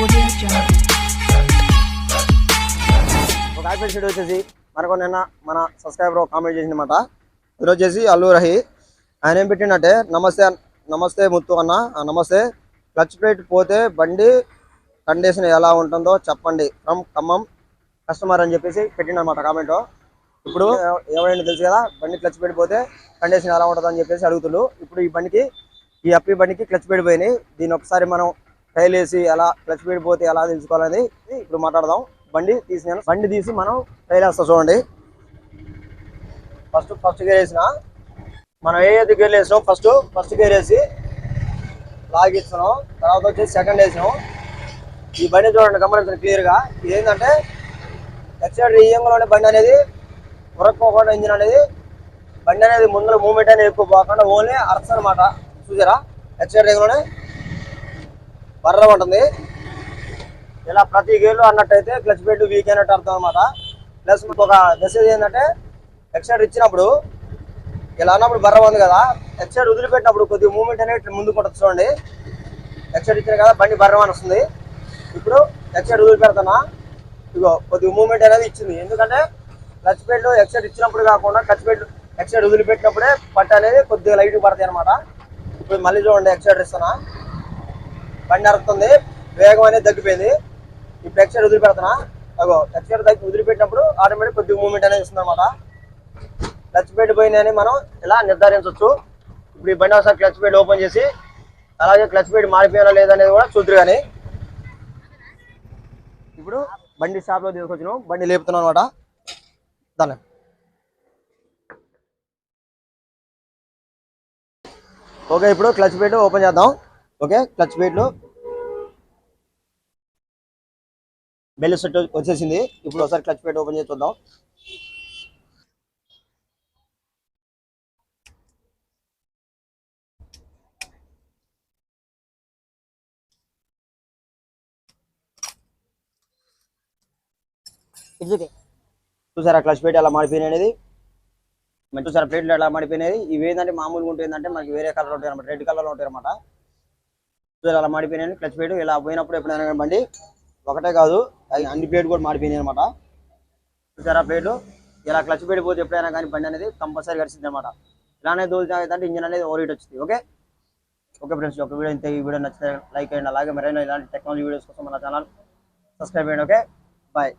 ఒక IPL sheet వచ్చేసి మనకు నిన్న మన సబ్స్క్రైబర్ కామెంట్ చేసిందన్నమాట. ఇది వచ్చేసి అల్లు రహి ఆయన ఏం పెట్టిండంటే నమస్తే నమస్తే ముత్తు అన్న ఆ, నమస్తే క్లచ్ ప్లేట్ పోతే బండి కండిషన్ ఎలా ఉంటుందో చెప్పండి. ఫ్రమ్ ఖమ్మం కస్టమర్ అని చెప్పేసి పెట్టిండనమాట కామెంట్ ఇప్పుడు ఎవరైనా తెలుసు కదా బండి క్లచ్ ప్లేట్ పోతే కండిషన్ ఎలా ఉంటుందో అని చెప్పేసి అడుగుతున్నారు ఇప్పుడు ఈ బండికి ఈ అప్పి బండికి క్లచ్ పెట్టిపోయినాయి పోయినాయి. దీన్ని ఒకసారి మనం వేసి ఎలా క్లచ్ ప్లేట్ పోతే ఎలా తెలుసుకోవాలనేది ఇప్పుడు మాట్లాడదాం. బండి తీసినాను బండి తీసి మనం టైల్ వేస్తాం చూడండి. ఫస్ట్ ఫస్ట్ గేర్ వేసిన. మనం ఏ ఏది గేర్ వేసినాం ఫస్ట్ ఫస్ట్ గేర్ వేసి లాగిస్తున్నాం తర్వాత వచ్చేసి సెకండ్ వేసినాం. ఈ బండి చూడండి గమనించండి క్లియర్గా. ఇది ఏంటంటే ఎక్సైడ్ ఇయ్యంలోనే బండి అనేది ఉరక్కోకుండా ఇంజిన్ అనేది బండి అనేది ముందర మూమెంట్ అనేది ఎక్కువ పోకుండా ఓన్లీ అరస అనమాట చూసారా? ఎక్సైడ్ రేగంలోనే బర్ర ఉంటుంది. ఇలా ప్రతి గేర్లు అన్నట్టయితే క్లచ్ బెడ్ వీక్ అయినట్టు అర్థం అనమాట ప్లస్ ఒక మెసేజ్ ఏంటంటే ఎక్సైడ్ ఇచ్చినప్పుడు ఇలా అన్నప్పుడు బర్ర ఉంది కదా ఎక్సైడ్ వదిలిపెట్టినప్పుడు కొద్దిగా మూమెంట్ అనేది ముందు ముందుకు కొట్టచ్చు చూడండి. ఎక్సైడ్ ఇచ్చిన కదా బండి బర్ర అని వస్తుంది. ఇప్పుడు ఎక్సైడ్ వదిలిపెడతానా? ఇగో కొద్దిగా మూమెంట్ అనేది ఇచ్చింది. ఎందుకంటే క్లచ్ ప్లేట్ ఎక్సైడ్ ఇచ్చినప్పుడు కాకుండా క్లచ్ ప్లేట్ ఎక్సైడ్ వదిలిపెట్టినప్పుడే పట్టు అనేది కొద్దిగా లైట్ పడతాయి అనమాట ఇప్పుడు మళ్ళీ చూడండి ఎక్సైడ్ ఇస్తానా బండి అరుతుంది వేగం అనేది తగ్గిపోయింది. ఈ ఫ్లెక్స్ ఎక్సైడ్ వదిలిపెడుతున్నా. అగో లెక్స్ తగ్గి వదిలిపెట్టినప్పుడు ఆటోమేటిక్ కొద్దిగా మూమెంట్ అనేది ఇస్తుంది అనమాట క్లచ్ ప్లేట్ పోయిందని మనం ఇలా నిర్ధారించవచ్చు? ఇప్పుడు ఈ బండి ఒకసారి క్లచ్ ప్లేట్ ఓపెన్ చేసి అలాగే క్లచ్ ప్లేట్ మారిపోయినా లేదనేది కూడా చూద్దరు కానీ. ఇప్పుడు బండి షాప్లో తీసుకొచ్చినాం. బండి లేపుతున్నాం అనమాట దాని ఓకే ఇప్పుడు క్లచ్ ప్లేట్ ఓపెన్ చేద్దాం. ఓకే? క్లచ్ ప్లేట్లు బెల్ సెట్ వచ్చేసింది. ఇప్పుడు ఒకసారి క్లచ్ ప్లేట్ ఓపెన్ చేసి చూద్దాం. చూసారా క్లచ్ ప్లేట్ ఎలా మాడిపోయినాయి అనేది? మరి చూసారా ప్లేట్లు ఎలా మాడిపోయినాయి ఇవి ఏంటంటే మామూలుగా ఉంటుంది ఏంటంటే మనకి వేరే కలర్ ఉంటాయి అనమాట రెడ్ కలర్ ఉంటాయి అనమాట చూసారా అలా మాడిపోయినాయి క్లచ్ ప్లేట్ ఇలా పోయినప్పుడు ఎప్పుడైనా బండి ఒకటే కాదు అన్ని ప్లేట్ కూడా మాడిపోయినాయి అనమాట చూసారా ప్లేట్లు ఇలా క్లచ్ ప్లేట్ పోతే ఎప్పుడైనా కానీ బండి అనేది కంపల్సరీ గడిచింది అనమాట ఇలానే దోలుతాయితే ఇంజిన్ అనేది ఓవర్ వచ్చింది ఓకే? ఓకే ఫ్రెండ్స్ ఒక వీడియో ఇంత. ఈ వీడియో నచ్చితే లైక్ చేయండి. అలాగే మరైనా ఇలాంటి టెక్నాలజీ వీడియోస్ కోసం మన ఛానల్ సబ్స్క్రైబ్ చేయండి ఓకే? బాయ్